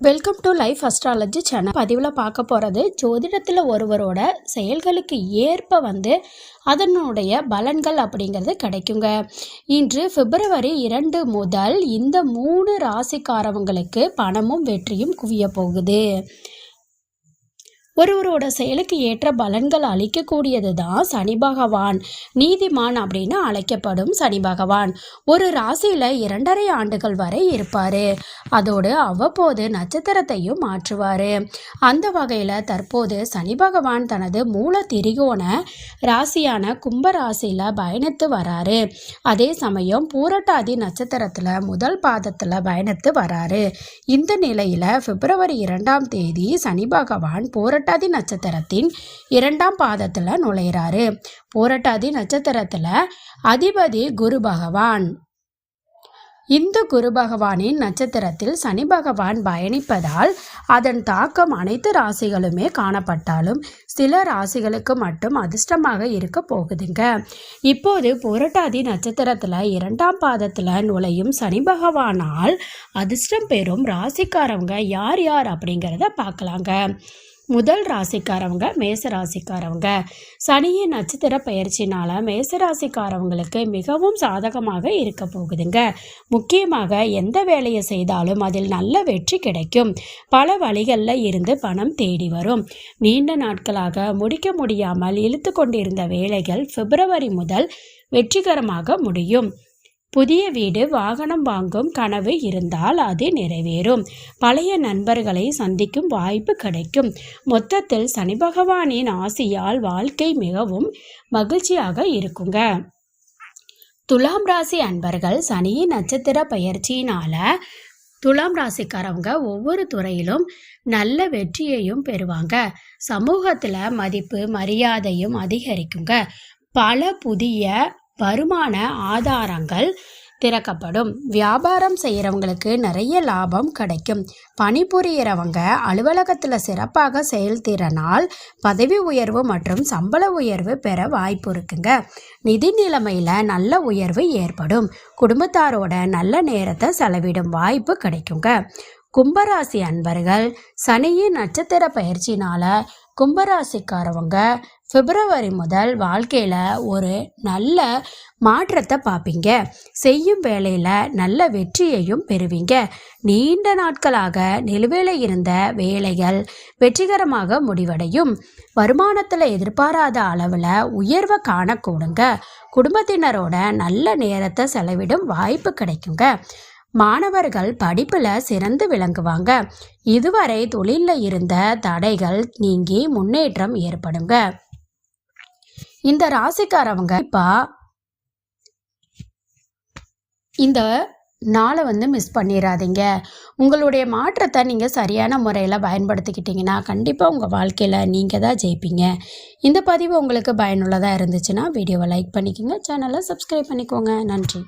Welcome to life astrology channel பதிவில் பார்க்க போகிறது ஜோதிடத்தில் ஒருவரோட செயல்களுக்கு ஏற்ப வந்து அதனுடைய பலன்கள் அப்படிங்கிறது கிடைக்குங்க. இன்று பிப்ரவரி இரண்டு முதல் இந்த மூணு ராசிக்காரவங்களுக்கு பணமும் வெற்றியும் குவிய போகுது. ஒருவரோட செயலுக்கு ஏற்ற பலன்கள் அளிக்கக்கூடியது தான் சனி பகவான். நீதிமான் அப்படின்னு அழைக்கப்படும் சனி பகவான். ஒரு ராசியில் இரண்டரை ஆண்டுகள் வரை இருப்பார். அதோடு அவ்வப்போது நட்சத்திரத்தையும் மாற்றுவார். அந்த வகையில் தற்போது சனி பகவான் தனது மூல திரிகோண ராசியான கும்ப ராசியில் பயணித்து வராரு. அதே சமயம் பூரட்டாதி நட்சத்திரத்தில் முதல் பாதத்தில் பயணித்து வராரு. இந்த நிலையில் பிப்ரவரி இரண்டாம் தேதி சனி பகவான் பூரட்டாதி போரட்டாதி நட்சத்திரத்தின் இரண்டாம் பாதத்தில் நுழையிறாரு. போரட்டாதி நட்சத்திரத்தில் அதிபதி குரு பகவான். இந்த குரு பகவானின் நட்சத்திரத்தில் சனி பகவான் பயணிப்பதால் அதன் தாக்கம் அனைத்து ராசிகளுமே காணப்பட்டாலும் சில ராசிகளுக்கு மட்டும் அதிர்ஷ்டமாக இருக்க போகுதுங்க. இப்போது புரட்டாதி நட்சத்திரத்தில் இரண்டாம் பாதத்தில் நுழையும் சனி பகவானால் அதிர்ஷ்டம் பெறும் ராசிக்காரவங்க யார் யார் அப்படிங்கிறத பார்க்கலாங்க. முதல் ராசிக்காரவங்க மேச ராசிக்காரவங்க. சனியின் நட்சத்திர பயிற்சினால் மேச ராசிக்காரவங்களுக்கு மிகவும் சாதகமாக இருக்க போகுதுங்க. முக்கியமாக எந்த வேலையை செய்தாலும் அதில் நல்ல வெற்றி கிடைக்கும். பல வழிகளில் இருந்து பணம் தேடி வரும். நீண்ட நாட்களாக முடிக்க முடியாமல் இழுத்து கொண்டிருந்த வேலைகள் பிப்ரவரி முதல் வெற்றிகரமாக முடியும். புதிய வீடு வாகனம் வாங்கும் கனவு இருந்தால் அது நிறைவேறும். பழைய நண்பர்களை சந்திக்கும் வாய்ப்பு கிடைக்கும். மொத்தத்தில் சனி பகவானின் ஆசியால் வாழ்க்கை மிகவும் மகிழ்ச்சியாக இருக்குங்க. துலாம் ராசி அன்பர்கள் சனியின் நட்சத்திர பயிற்சியினால துலாம் ராசிக்காரவங்க ஒவ்வொரு துறையிலும் நல்ல வெற்றியையும் பெறுவாங்க. சமூகத்தில் மதிப்பு மரியாதையும் அதிகரிக்குங்க. பல புதிய வருமான ஆதாரங்கள் திறக்கப்படும். வியாபாரம் செய்கிறவங்களுக்கு நிறைய லாபம் கிடைக்கும். பணிபுரியறவங்க அலுவலகத்தில் சிறப்பாக செயல்திறனால் பதவி உயர்வு மற்றும் சம்பள உயர்வு பெற வாய்ப்பு இருக்குங்க. நிதி நிலைமையில் நல்ல உயர்வு ஏற்படும். குடும்பத்தாரோட நல்ல நேரத்தை செலவிடும் வாய்ப்பு கிடைக்குங்க. கும்பராசி அன்பர்கள் சனியின் நட்சத்திர பயிற்சினால் கும்பராசிக்காரவங்க பிப்ரவரி முதல் வாழ்க்கையில் ஒரு நல்ல மாற்றத்தை பார்ப்பீங்க செய்யும் வேலையில் நல்ல வெற்றியையும் பெறுவீங்க. நீண்ட நாட்களாக நிலுவையில் இருந்த வேலைகள் வெற்றிகரமாக முடிவடையும். வருமானத்தில் எதிர்பாராத அளவில் உயர்வை காணக்கூடுங்க. குடும்பத்தினரோட நல்ல நேரத்தை செலவிடும் வாய்ப்பு கிடைக்குங்க. மாணவர்கள் படிப்பில் சிறந்து விளங்குவாங்க. இதுவரை தொழிலில் இருந்த தடைகள் நீங்கி முன்னேற்றம் ஏற்படுங்க. இந்த ராசிக்காரவங்க இப்போ இந்த நாளை வந்து மிஸ் பண்ணிடாதீங்க உங்களுடைய மாற்றத்தை நீங்கள் சரியான முறையில் பயன்படுத்திக்கிட்டிங்கன்னா கண்டிப்பாக உங்கள் வாழ்க்கையில் நீங்கள் தான் ஜெயிப்பீங்க. இந்த பதிவு உங்களுக்கு பயனுள்ளதாக இருந்துச்சுன்னா வீடியோவை லைக் பண்ணிக்கோங்க. சேனலை சப்ஸ்கிரைப் பண்ணிக்கோங்க. நன்றி.